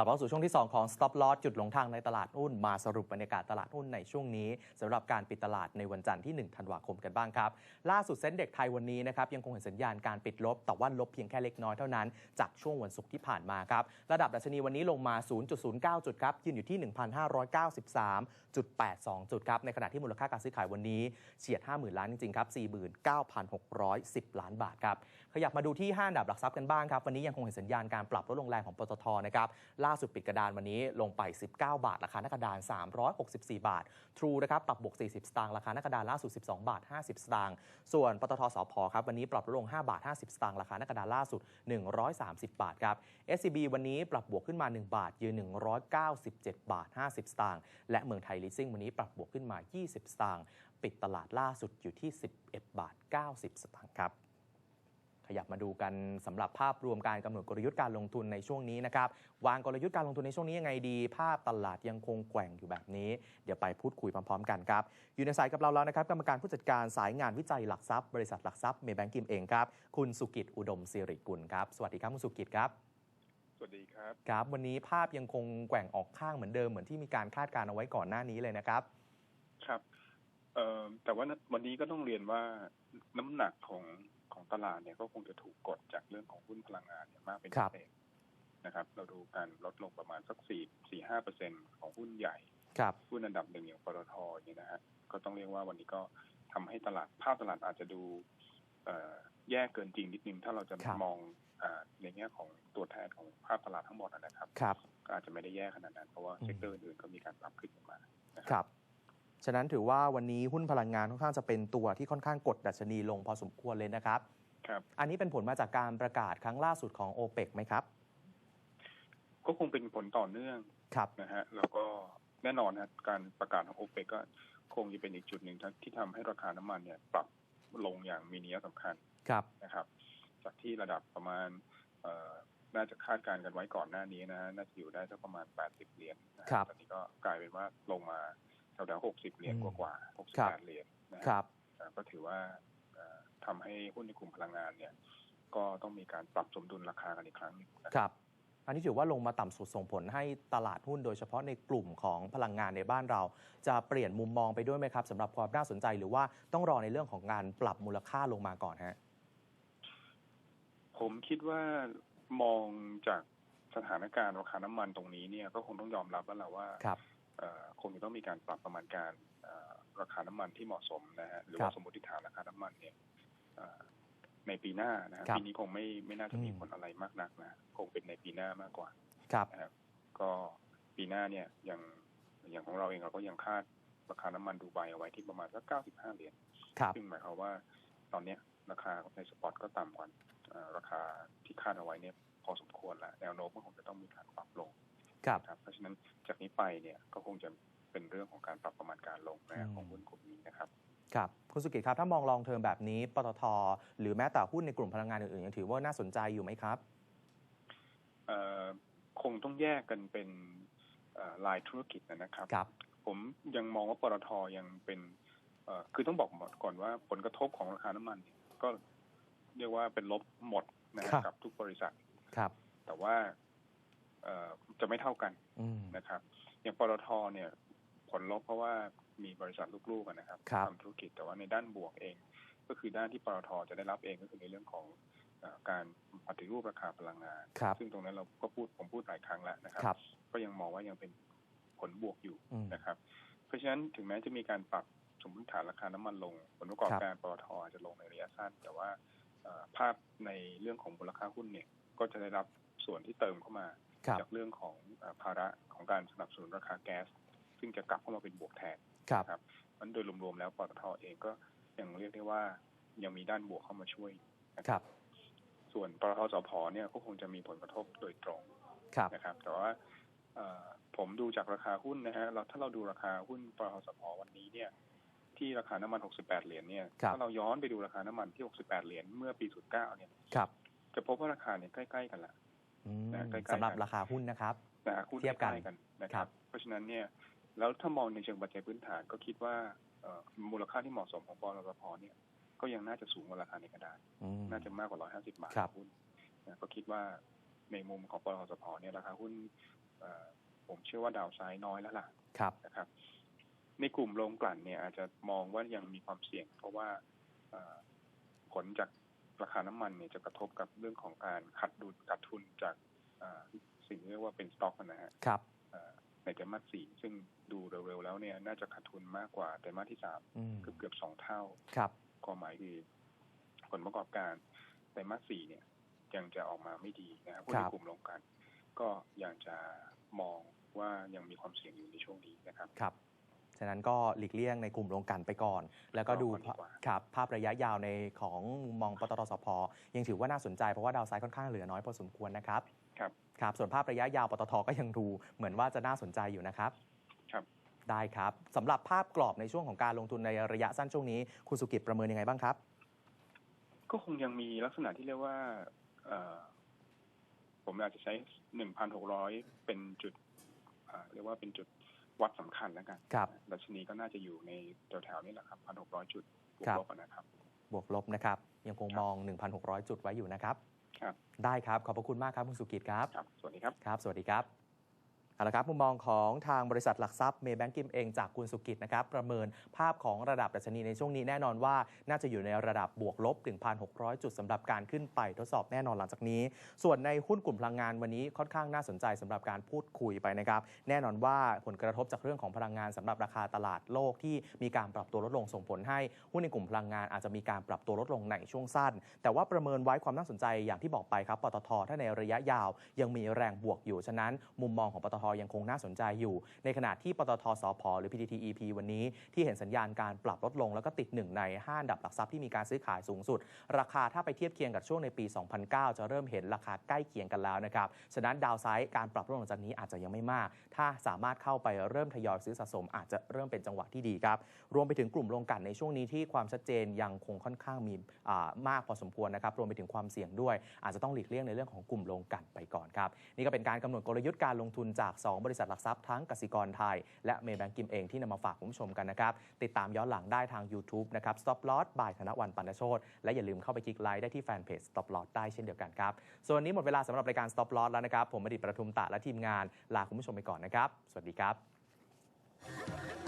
กลับเข้าสู่ช่วงที่ 2 ของ Stop Loss จุดหลงทางในตลาดหุ้นมาสรุปบรรยากาศตลาดหุ้นในช่วงนี้สำหรับการปิดตลาดในวันจันทร์ที่ 1 ธันวาคมกันบ้างครับ ล่าสุดเซ็นเด็กไทยวันนี้นะครับยังคงเห็นสัญญาณการปิดลบ แต่ว่าลบเพียงแค่เล็กน้อยเท่านั้น จากช่วงวันศุกร์ที่ผ่านมาครับ ระดับดัชนีวันนี้ลงมา 0.09 จุดครับยืนอยู่ที่ 1,593.82 จุดครับในขณะที่มูลค่าการซื้อขายวันนี้เฉียด 50,000 ล้านจริงๆครับ49,610 ล้านบาทครับขยับมาดูที่ห้าอันดับหลักทรัพย์กันบ้างครับวันนี้ยังคงเห็นสัญญาณการปรับลดลงแรงของปตทนะครับล่าสุดปิดกระดานวันนี้ลงไป 19 บาท ราคาหน้ากระดาน 364 บาท True นะครับปรับบวก 40 สตางค์ราคาหน้ากระดานล่าสุด 12 บาท 50 สตางค์ส่วนปตทสพครับวันนี้ปรับลดลง 5 บาท 50 สตางค์ราคาหน้ากระดานล่าสุด 130 บาทครับ SCB วันนี้ปรับบวกขึ้นมา 1 บาท ยืน 197 บาท 50 สตางค์และเมืองไทยลิสซิ่งวันนี้ปรับบวกขึ้นมา 20 สตางค์ปิดตลาดล่าสุดอยู่ที่ 11 บาท 90 สตางค์ครับ ขยับมาดูกันสำหรับภาพรวมการกำหนดกลยุทธ์การลงทุนในช่วงนี้นะครับวางกลยุทธ์การลงทุนในช่วงนี้ยังไงดี ภาพตลาดยังคงแกว่งอยู่แบบนี้ เดี๋ยวไปพูดคุยพร้อมๆ กันครับอยู่ในสายกับเราแล้วนะครับกรรมการผู้จัดการสายงานวิจัยหลักทรัพย์บริษัทหลักทรัพย์เมย์แบงกิมเองครับคุณสุกิจอุดมสิริกุลครับสวัสดีครับคุณสุกิจครับสวัสดีครับครับ วันนี้ภาพยังคงแกว่งออกข้างเหมือนเดิมเหมือนที่มีการคาดการณ์เอาไว้ก่อนหน้านี้เลยนะครับ ครับเอ่อแต่ว่าวันนี้ก็ต้องเรียนว่าน้ำหนักของของ ตลาดเนี่ยก็คงจะถูกกดจากเรื่องของหุ้นพลังงานเนี่ยมากเป็นครัพิบเศษนะครับ เราดูการลดลงประมาณสักสี่สี่ห้าเปอร์เซ็นของหุ้นใหญ่ครับหุ้นอันดับหนึ่งอย่างปตทเนี่ยนะฮะก็ต้องเรียกว่าวันนี้ก็ทำให้ตลาดภาพตลาดอาจจะดูเอ่อแย่เกินจริงนิดนึง ถ้าเราจะครับมองอ่าในแง่ของตัวแทนของภาพตลาดทั้งหมดนะครับครับก็อาจจะไม่ได้แย่ขนาดนั้น เพราะว่าอืมเซกเตอร์อื่นๆก็มีการปรับขึ้นมานะค ครับ รับ ฉะนั้นถือว่าวันนี้หุ้นพลังงานค่อนข้างจะเป็นตัวที่ค่อนข้างกดดัชนีลงพอสมควรเลยนะครับ ครับ อันนี้เป็นผลมาจากการประกาศครั้งล่าสุดของ o p e ปไหมครับ ก็คงเป็นผลต่อเนื่องครับนะฮะแล้วก็แน่นอนนะการประกาศของโอเปกก็คงจะเป็นอีกจุดหนึ่งที่ทำให้ราคาน้ำมันเนี่ยปรับลงอย่างมีนัยสำคัญครับนะครับ จากที่ระดับประมาณเอ่อน่าจะคาดการณ์กันไว้ก่อนหน้านี้นะฮะน่าจะอยู่ได้สักประมาณ 80 เหรียญนะฮะครับตอนนี้ก็กลายเป็นว่าลงมา แถวๆ60เหรียญอืมกว่าๆครับ68เหรียญนะคฮะรับอ่าก็ถือว่าเอ่อทำให้หุ้นในกลุ่มพลังงานเนี่ย ก็ต้องมีการปรับสมดุลราคากันอีกครั้งหนึ่งนะครับครับ อันนี้ถือว่าลงมาต่ำสุดส่งผลให้ตลาดหุ้นโดยเฉพาะในกลุ่มของพลังงานในบ้านเรา จะเปลี่ยนมุมมองไปด้วยไหมครับสำหรับความน่าสนใจหรือว่าต้องรอในเรื่องของการปรับมูลค่าลงมาก่อนฮะผมคิดว่ามองจากสถานการณ์ราคาน้ำมันตรงนี้เนี่ยก็คงต้องยอมรับแล้วแหละว่า ครับเอ่อคงจะต้องมีการปรับประมาณการเอ่อราคาน้ำมันที่เหมาะสมนะฮะหรือครัว่าบสมมติฐานราคาน้ำมันเนี่ยเอ่อในปีหน้านะฮะครับปีนี้คงไม่ไม่น่าจะมีอืมผลอะไรมากนักนะคงเป็นในปีหน้ามากกว่าครับนะครับก็ปีหน้าเนี่ยอย่างอย่างของเราเองเราก็ยังคาดราคาน้ำมันดูไบเอาไว้ที่ประมาณสัก95เหรียญครับซึ่งหมายความว่าตอนเนี้ยราคาในสปอตก็ต่ำกว่าเอ่อราคาที่คาดเอาไว้เนี่ยพอสมควรแล้วแนวโน้มก็คงจะต้องมีการปรับลง ครับนะครับเพราะฉะนั้นจากนี้ไปเนี่ยก็คงจะเป็นเรื่องของการปรับประมาณการลงนะอืมของหุ้นกลุ่มนี้นะครับครับคุณสุกิจครับ ถ้ามองลองเทอมแบบนี้ปตทหรือแม้แต่หุ้นในกลุ่มพลังงานอื่นๆยังถือว่าน่าสนใจอยู่ไหมครับเอ่อคงต้องแยกกันเป็นเอ่อรายธุรกิจนะครับครับผมยังมองว่าปตทยังเป็นเอ่อคือต้องบอกก่อนว่าผลกระทบของราคาน้ำมันเนี่ยก็เรียกว่าเป็นลบหมดนะฮะครับกับทุกบริษัทครับ แต่ว่าเอ่อ จะไม่เท่ากันอืมนะครับ อย่างปตทเนี่ย ผลลบเพราะว่ามีบริษัทลูกๆอะนะครับครับทำธุรกิจแต่ว่าในด้านบวกเอง ก็คือด้านที่ปตทจะได้รับเองก็คือในเรื่องของเออการปฏิรูปราคาพลังงานครับซึ่งตรงนั้นเราก็พูดผมพูดหลายครั้งแล้วนะครับครับก็ยังมองว่ายังเป็นผลบวกอยู่อืมนะครับ เพราะฉะนั้นถึงแม้จะมีการปรับสมมติฐานราคาน้ำมันลง ผลประกอบครับการปตทอาจจะลงในระยะสั้น แต่ว่าเอ่อภาพในเรื่องของมูลค่าหุ้นเนี่ย ก็จะได้รับส่วนที่เติมเข้ามาครับ จากเรื่องของเออภาระของการสนับสนุนราคาแก๊ส ซึ่งจะกลับเข้ามาเป็นบวกแทนครับครับมันโดยรวมๆแล้วปตทเองก็ยังเรียกได้ว่ายังมีด้านบวกเข้ามาช่วยนะครับ ส่วนปตทสพเนี่ยก็คงจะมีผลกระทบโดยตรงครับนะครับ แต่ว่าเอ่อผมดูจากราคาหุ้นนะฮะเราถ้าเราดูราคาหุ้นปตทสพวันนี้เนี่ย ที่ราคาน้ำมัน 68 เหรียญเนี่ยครับถ้าเราย้อนไปดูราคาน้ำมันที่ 68 เหรียญเมื่อปี 09 เนี่ยครับจะพบว่าราคาเนี่ยใกล้ ๆ กันละ อืมนะใกล้ๆสำหรับกันราคาหุ้นนะครับ นะฮะหุ้นเทียบกันใล้ๆกันนะคครัรับ บ เพราะฉะนั้นเนี่ยแล้วถ้ามองในเชิงปัจจัยพื้นฐานก็คิดว่าเอ่อมูลค่าที่เหมาะสมของปตทสพเนี่ยก็ยังน่าจะสูงกว่าราคาในกระดาษ อืม น่าจะมากกว่า 150 บาทครับ หุ้นนะก็คิดว่าในมุมของปตทสพเนี่ยราคาหุ้นเอ่อผมเชื่อว่าดาวไซด์น้อยแล้วล่ะครับนะครับ ในกลุ่มโรงกลั่นเนี่ยอาจจะมองว่ายังมีความเสี่ยง เพราะว่าเอ่อผลจาก ราคาน้ำมันเนี่ยจะกระทบกับเรื่องของการขาดดุลขาดทุนจากเอ่อสิ่งที่เรียกว่าเป็นสต็อกนะฮะครับเอ่อในไตรมาสสี่ซึ่งดูเร็วๆแล้วเนี่ยน่าจะขาดทุนมากกว่าไตรมาสที่สามอืมเกือบเกือบๆสองเท่าครับความหมายคือผลประกอบการไตรมาสสี่เนี่ยยังจะออกมาไม่ดีนะครับผู้ครัในบกลุ่มโรงกลั่นก็ยังจะมองว่ายังมีความเสี่ยงอยู่ในช่วงนี้นะครับครับ ฉะนั้นก็หลีกเลี่ยงในกลุ่มโรงกลันไปก่อน แล้วก็ดูรอก่อนดีกว่าครับภาพระยะยาวในของมุมมองปตทสพยังถือว่าน่าสนใจเพราะว่าดาวไซด์ค่อนข้างเหลือน้อยพอสมควรนะครับครับครับส่วนภาพระยะยาวปตทก็ยังดูเหมือนว่าจะน่าสนใจอยู่นะครับครับได้ครับสำหรับภาพกรอบในช่วงของการลงทุนในระยะสั้นช่วงนี้ คุณสุกิจประเมินยังไงบ้างครับ ก็คงยังมีลักษณะที่เรียกว่าเอ่อผมอาจจะใช้หนึ่งพันหกร้อยเป็นจุดอ่าเรียกว่าเป็นจุด วัดสำคัญแล้วกันครับดัชนีก็น่าจะอยู่ในแถวๆนี้แหละครับพันหกร้อยจุดบวครักบลบอะนะครับ บวกลบนะครับ ยังคงมอง 1,600 จุดไว้อยู่นะครับ ครับ ได้ครับ ขอบพระคุณมากครับ คุณสุกิจครับครับสวัสดีครับ ครับ สวัสดีครับ เอาละครับมุมมองของทางบริษัทหลักทรัพย์เมย์แบงกิมเองจากคุณสุกิจนะครับประเมินภาพของระดับดัชนีในช่วงนี้แน่นอนว่า น่าจะอยู่ในระดับบวกลบ 1,600 จุดสำหรับการขึ้นไปทดสอบแน่นอนหลังจากนี้ ส่วนในหุ้นกลุ่มพลังงานวันนี้ค่อนข้างน่าสนใจสำหรับการพูดคุยไปนะครับแน่นอนว่าผลกระทบจากเรื่องของพลังงานสำหรับราคาตลาดโลกที่มีการปรับตัวลดลงส่งผลให้หุ้นในกลุ่มพลังงานอาจจะมีการปรับตัวลดลงในช่วงสั้น แต่ว่าประเมินไว้ความน่าสนใจอย่างที่บอกไปครับปตทถ้าในระยะยาวยังมีแรงบวกอยู่ฉะนั้น มุมมองของปตทยังคงน่าสนใจอยู่ ในขณะที่ปตทสพหรือ PTTEP วันนี้ที่เห็นสัญญาณการปรับลดลง แล้วก็ติดหนึ่งในห้าอันดับหลักทรัพย์ที่มีการซื้อขายสูงสุด ราคาถ้าไปเทียบเคียงกับช่วงในปี 2009 จะเริ่มเห็นราคาใกล้เคียงกันแล้วนะครับฉะนั้นดาวไซด์การปรับลดลงจากนี้อาจจะยังไม่มาก ถ้าสามารถเข้าไปเริ่มทยอยซื้อสะสม อาจจะเริ่มเป็นจังหวะที่ดีครับรวมไปถึงกลุ่มโรงกันในช่วงนี้ที่ความชัดเจนยังคงค่อนข้างมีมากพอสมควรนะครับรวมไปถึงความเสี่ยงด้วย อาจจะต้องหลีกเลี่ยงในเรื่องของกลุ่มโรงกันไปก่อนครับนี่ก็เป็นการกำหนดกลยุทธ์การลงทุนจาก2 บริษัทหลักทรัพย์ทั้งกสิกรไทย และเมย์แบงกิมเองที่นำมาฝากคุณผู้ชมกันนะครับ ติดตามย้อนหลังได้ทาง YouTube นะครับ Stop Loss บายธนวันปันโชตและอย่าลืมเข้าไปคลิกไลค์ได้ที่แฟนเพจ Stop Loss ได้เช่นเดียวกันครับ ส่วนวันนี้หมดเวลาสำหรับรายการ Stop Loss แล้วนะครับ ผมอดิตประทุมตะและทีมงานลาคุณผู้ชมไปก่อนนะครับ สวัสดีครับ